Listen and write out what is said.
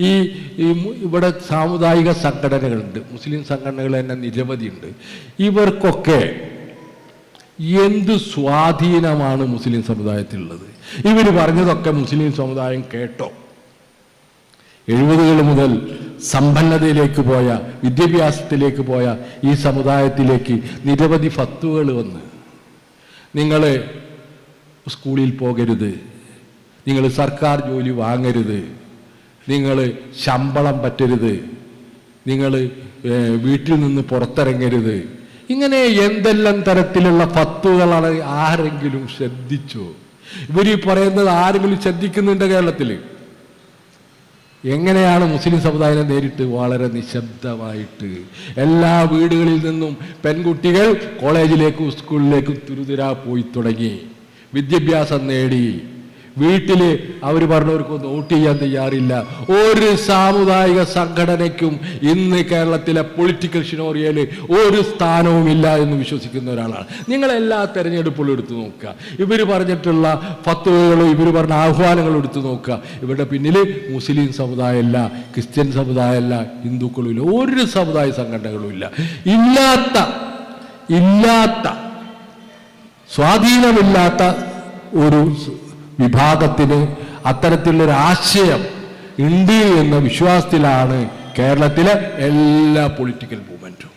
ഈ ഇവിടെ സാമുദായിക സംഘടനകളുണ്ട്. മുസ്ലിം സംഘടനകൾ തന്നെ നിരവധിയുണ്ട്. ഇവർക്കൊക്കെ എന്ത് സ്വാധീനമാണ് മുസ്ലിം സമുദായത്തിലുള്ളത്? ഇവർ പറഞ്ഞതൊക്കെ മുസ്ലിം സമുദായം കേട്ടോ. എഴുപതുകൾ മുതൽ സമ്പന്നതയിലേക്ക് പോയ വിദ്യാഭ്യാസത്തിലേക്ക് പോയ ഈ സമുദായത്തിലേക്ക് നിരവധി ഫത്തുകൾ വന്ന്. നിങ്ങൾ സ്കൂളിൽ പോകരുത്. നിങ്ങൾ സർക്കാർ ജോലി വാങ്ങരുത്. നിങ്ങൾ ശമ്പളം പറ്റരുത്. നിങ്ങൾ വീട്ടിൽ നിന്ന് പുറത്തിറങ്ങരുത്. ഇങ്ങനെ എന്തെല്ലാം തരത്തിലുള്ള ഫത്തുകളാണ് ആരെങ്കിലും ശ്രദ്ധിച്ചോ? ഇവർ ഈ പറയുന്നത് ആരെങ്കിലും ശ്രദ്ധിക്കുന്നുണ്ട് കേരളത്തിൽ എങ്ങനെയാണ് മുസ്ലിം സമുദായം നേരിട്ട് വളരെ നിശബ്ദമായിട്ട് എല്ലാ വീടുകളിൽ നിന്നും പെൺകുട്ടികൾ കോളേജിലേക്കും സ്കൂളിലേക്കും തുരുതുരാ പോയി തുടങ്ങി. വിദ്യാഭ്യാസം നേടി. വീട്ടിൽ അവർ പറഞ്ഞവർക്കൊന്നും വോട്ട് ചെയ്യാൻ തയ്യാറില്ല. ഒരു സാമുദായിക സംഘടനയ്ക്കും ഇന്ന് കേരളത്തിലെ പൊളിറ്റിക്കൽ ഷിനോറിയയിൽ ഒരു സ്ഥാനവുമില്ല എന്ന് വിശ്വസിക്കുന്ന ഒരാളാണ്. നിങ്ങൾ എല്ലാ തെരഞ്ഞെടുപ്പുകളും എടുത്തു നോക്കുക. ഇവർ പറഞ്ഞിട്ടുള്ള ഫത്തുവകളും ഇവർ പറഞ്ഞ ആഹ്വാനങ്ങളും എടുത്തു നോക്കുക. ഇവരുടെ പിന്നിൽ മുസ്ലിം സമുദായമല്ല ക്രിസ്ത്യൻ സമുദായമല്ല ഹിന്ദുക്കളുമില്ല ഒരു സമുദായ സംഘടനകളുമില്ല ഇല്ലാത്ത ഇല്ലാത്ത സ്വാധീനമില്ലാത്ത ഒരു വിഭാഗത്തിന് അത്തരത്തിലുള്ളൊരു ആശയം ഉണ്ട് എന്ന വിശ്വാസത്തിലാണ് കേരളത്തിലെ എല്ലാ പൊളിറ്റിക്കൽ മൂവ്മെന്റ്